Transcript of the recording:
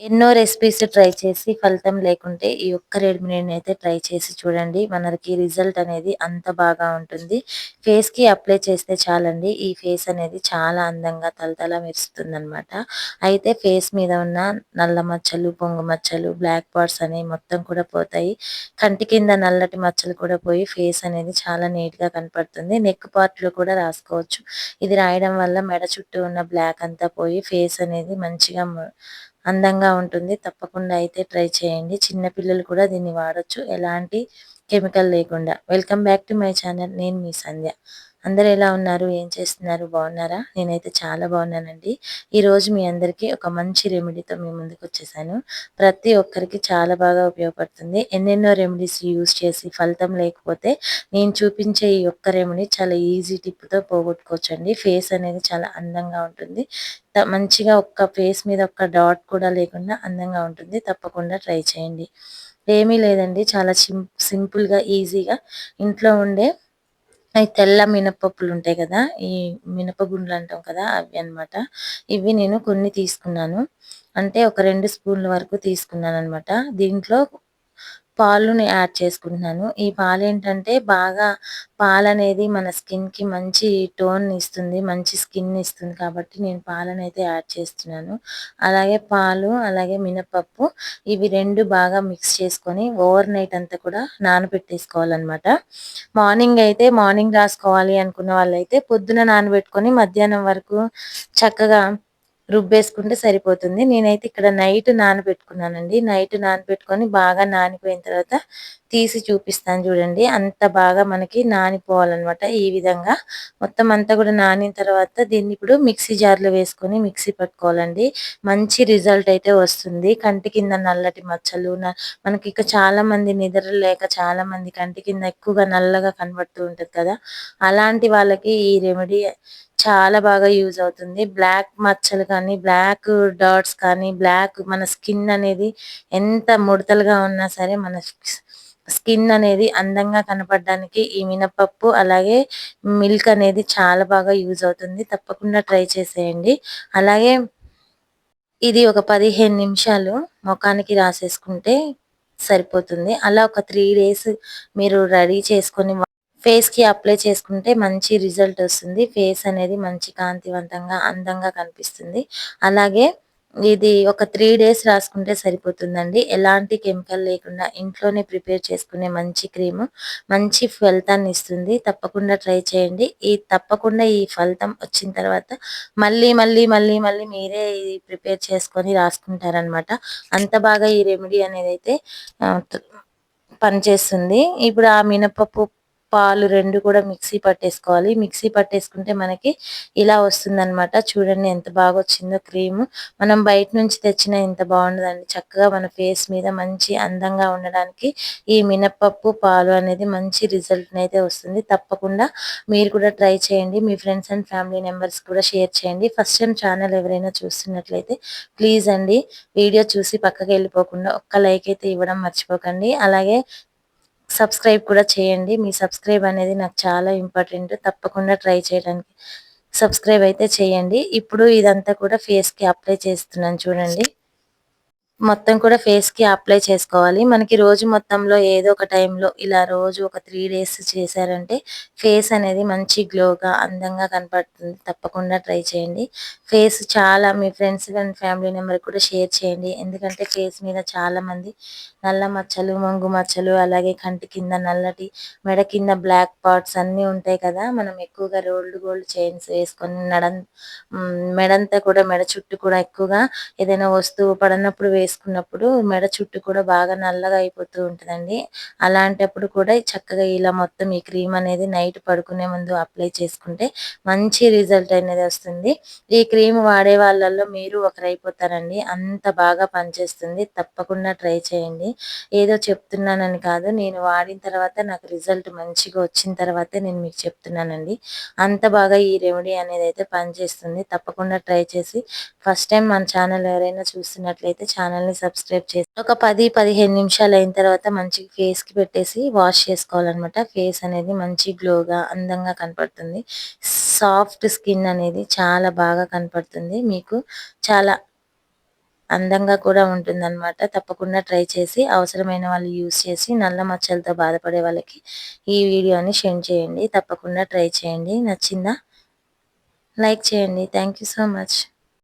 ఎన్నో recipes try చేసి ఫలితం లేకుంటే ఈ ఒక్క రెమెడీని అయితే ట్రై చేసి చూడండి. మనకి రిజల్ట్ అనేది అంత బాగా ఉంటుంది. ఫేస్కి అప్లై చేస్తే చాలండి. ఈ ఫేస్ అనేది చాలా అందంగా తలతల మెరుస్తుంది అనమాట అయితే ఫేస్ మీద ఉన్న నల్ల మచ్చలు పొంగు మచ్చలు బ్లాక్ పార్ట్స్ అనేవి మొత్తం కూడా పోతాయి. కంటి కింద నల్లటి మచ్చలు కూడా పోయి ఫేస్ అనేది చాలా నీట్గా కనపడుతుంది. నెక్ పార్ట్లో కూడా రాసుకోవచ్చు. ఇది రాయడం వల్ల మెడ చుట్టూ ఉన్న బ్లాక్ అంతా పోయి ఫేస్ అనేది మంచిగా అందంగా ఉంటుంది. తప్పకుండా అయితే ట్రై చేయండి. చిన్నపిల్లలు కూడా దీన్ని వాడొచ్చు. ఎలాంటి కెమికల్ లేకుండా. Welcome back to my channel. నేను మీ సంధ్య. అందరు ఎలా ఉన్నారు? ఏం చేస్తున్నారు? బాగున్నారా? నేనైతే చాలా బాగున్నానండి. ఈరోజు మీ అందరికీ ఒక మంచి రెమెడీతో మీ ముందుకు వచ్చేసాను. ప్రతి ఒక్కరికి చాలా బాగా ఉపయోగపడుతుంది. ఎన్నెన్నో రెమెడీస్ యూజ్ చేసి ఫలితం లేకపోతే నేను చూపించే ఈ ఒక్క రెమెడీ చాలా ఈజీ టిప్తో పోగొట్టుకోవచ్చండి. ఫేస్ అనేది చాలా అందంగా ఉంటుంది. మంచిగా ఒక్క ఫేస్ మీద ఒక్క డాట్ కూడా లేకుండా అందంగా ఉంటుంది. తప్పకుండా ట్రై చేయండి. ఏమీ లేదండి. చాలా సింపుల్గా ఈజీగా ఇంట్లో ఉండే అవి తెల్ల మినపప్పులు ఉంటాయి కదా ఈ మినపగుండ్లు అంటాం కదా అవి అనమాట ఇవి నేను కొన్ని తీసుకున్నాను. అంటే ఒక రెండు స్పూన్ల వరకు తీసుకున్నాను అనమాట దీంట్లో పాలుని యాడ్ చేసుకుంటున్నాను. ఈ పాలు ఏంటంటే బాగా పాలు అనేది మన స్కిన్కి మంచి టోన్ ఇస్తుంది మంచి స్కిన్ ఇస్తుంది కాబట్టి నేను పాలను అయితే యాడ్ చేస్తున్నాను. అలాగే పాలు అలాగే మినపప్పు ఇవి రెండు బాగా మిక్స్ చేసుకొని ఓవర్ నైట్ అంతా కూడా నానబెట్టేసుకోవాలన్నమాట. మార్నింగ్ అయితే మార్నింగ్ రాసుకోవాలి అనుకున్న వాళ్ళైతే పొద్దున నానబెట్టుకొని మధ్యాహ్నం వరకు చక్కగా రుబ్బేసుకుంటే సరిపోతుంది. నేనైతే ఇక్కడ నైట్ నానబెట్టుకున్నానండి. నైట్ నానబెట్టుకొని బాగా నానిపోయిన తర్వాత తీసి చూపిస్తాను చూడండి. అంత బాగా మనకి నానిపోవాలన్నమాట ఈ విధంగా. మొత్తం అంతా కూడా నానిన తర్వాత దీన్ని ఇప్పుడు మిక్సీ జార్లో వేసుకొని మిక్సీ పట్టుకోవాలండి. మంచి రిజల్ట్ అయితే వస్తుంది. కంటి కింద నల్లటి మచ్చలు మనకి ఇక చాలా మంది నిద్ర లేక చాలా మంది కంటి కింద ఎక్కువగా నల్లగా కనబడుతూ ఉంటుంది కదా. అలాంటి వాళ్ళకి ఈ రెమెడీ చాలా బాగా యూజ్ అవుతుంది. బ్లాక్ మచ్చలు కానీ బ్లాక్ డాట్స్ కానీ బ్లాక్ మన స్కిన్ అనేది ఎంత ముడతలుగా ఉన్నా సరే మన స్కిన్ అనేది అందంగా కనపడడానికి ఈ మినపప్పు అలాగే మిల్క్ అనేది చాలా బాగా యూజ్ అవుతుంది. తప్పకుండా ట్రై చేసేయండి. అలాగే ఇది ఒక పదిహేను నిమిషాలు ముఖానికి రాసేసుకుంటే సరిపోతుంది. అలా ఒక త్రీ డేస్ మీరు రెడీ చేసుకొని ఫేస్కి అప్లై చేసుకుంటే మంచి రిజల్ట్ వస్తుంది. ఫేస్ అనేది మంచి కాంతివంతంగా అందంగా కనిపిస్తుంది. అలాగే ఇది ఒక త్రీ డేస్ రాసుకుంటే సరిపోతుందండి. ఎలాంటి కెమికల్ లేకుండా ఇంట్లోనే ప్రిపేర్ చేసుకునే మంచి క్రీమ్ మంచి ఫలితాన్ని ఇస్తుంది. తప్పకుండా ట్రై చేయండి. ఈ తప్పకుండా ఈ ఫలితం వచ్చిన తర్వాత మళ్ళీ మళ్ళీ మళ్ళీ మళ్ళీ మీరే ఇది ప్రిపేర్ చేసుకొని రాసుకుంటారనమాట అంత బాగా ఈ రెమెడీ అనేది అయితే పనిచేస్తుంది. ఇప్పుడు ఆ మినపప్పు పాలు రెండు కూడా మిక్సీ పట్టేసుకోవాలి. మిక్సీ పట్టేసుకుంటే మనకి ఇలా వస్తుందన్నమాట. చూడండి ఎంత బాగా వచ్చిందో క్రీమ్. మనం బయట నుంచి తెచ్చిన ఎంత బాగుండదండి. చక్కగా మన ఫేస్ మీద మంచి అందంగా ఉండడానికి ఈ మినపప్పు పాలు అనేది మంచి రిజల్ట్ అయితే వస్తుంది. తప్పకుండా మీరు కూడా ట్రై చేయండి. మీ ఫ్రెండ్స్ అండ్ ఫ్యామిలీ మెంబర్స్ కూడా షేర్ చేయండి. ఫస్ట్ టైం ఛానల్ ఎవరైనా చూస్తున్నట్లయితే ప్లీజ్ అండి. వీడియో చూసి పక్కకి వెళ్ళిపోకుండా ఒక్క లైక్ అయితే ఇవ్వడం మర్చిపోకండి. అలాగే సబ్స్క్రైబ్ కూడా చేయండి. మీ సబ్స్క్రైబ్ అనేది నాకు చాలా ఇంపార్టెంట్. తప్పకుండా ట్రై చేయడానికి సబ్స్క్రైబ్ అయితే చేయండి. ఇప్పుడు ఇదంతా కూడా ఫేస్కి అప్లై చేస్తున్నాను చూడండి. మొత్తం కూడా ఫేస్కి అప్లై చేసుకోవాలి. మనకి రోజు మొత్తంలో ఏదో ఒక టైంలో ఇలా రోజు ఒక త్రీ డేస్ చేశారంటే ఫేస్ అనేది మంచి గ్లోగా అందంగా కనపడుతుంది. తప్పకుండా ట్రై చేయండి. ఫేస్ చాలా మీ ఫ్రెండ్స్ అండ్ ఫ్యామిలీ మెంబర్ కూడా షేర్ చేయండి. ఎందుకంటే ఫేస్ మీద చాలా మంది నల్ల మచ్చలు మంగు మచ్చలు అలాగే కంటి కింద నల్లటి మెడ కింద బ్లాక్ పాట్స్ అన్నీ ఉంటాయి కదా. మనం ఎక్కువగా రోల్డ్ గోల్డ్ చైన్స్ వేసుకొని నడ మెడంతా కూడా మెడ చుట్టూ కూడా ఎక్కువగా ఏదైనా వస్తువు పడినప్పుడు వేసుకున్నప్పుడు మెడ చుట్టూ కూడా బాగా నల్లగా అయిపోతూ ఉంటుందండి. అలాంటప్పుడు కూడా చక్కగా ఇలా మొత్తం ఈ క్రీమ్ అనేది నైట్ పడుకునే ముందు అప్లై చేసుకుంటే మంచి రిజల్ట్ అనేది వస్తుంది. ఈ క్రీమ్ వాడే వాళ్ళల్లో మీరు ఒకరైపోతారండి. అంత బాగా పనిచేస్తుంది. తప్పకుండా ట్రై చేయండి. ఏదో చెప్తున్నానని కాదు నేను వాడిన తర్వాత నాకు రిజల్ట్ మంచిగా వచ్చిన తర్వాతే నేను మీకు చెప్తున్నానండి. అంత బాగా ఈ రెమెడీ అనేది అయితే పనిచేస్తుంది. తప్పకుండా ట్రై చేసి ఫస్ట్ టైం మన ఛానల్ ఎవరైనా చూస్తున్నట్లయితే ఛానల్ ఛానల్ని సబ్స్క్రైబ్ చేసి ఒక పది పదిహేను నిమిషాలు అయిన తర్వాత మంచి ఫేస్కి పెట్టేసి వాష్ చేసుకోవాలన్నమాట. ఫేస్ అనేది మంచి గ్లోగా అందంగా కనపడుతుంది. సాఫ్ట్ స్కిన్ అనేది చాలా బాగా కనపడుతుంది. మీకు చాలా అందంగా కూడా ఉంటుందన్నమాట. తప్పకుండా ట్రై చేసి అవసరమైన వాళ్ళు యూస్ చేసి నల్ల మచ్చలతో బాధపడే వాళ్ళకి ఈ వీడియోని సెండ్ చేయండి. తప్పకుండా ట్రై చేయండి. నచ్చిందా? లైక్ చేయండి. Thank so much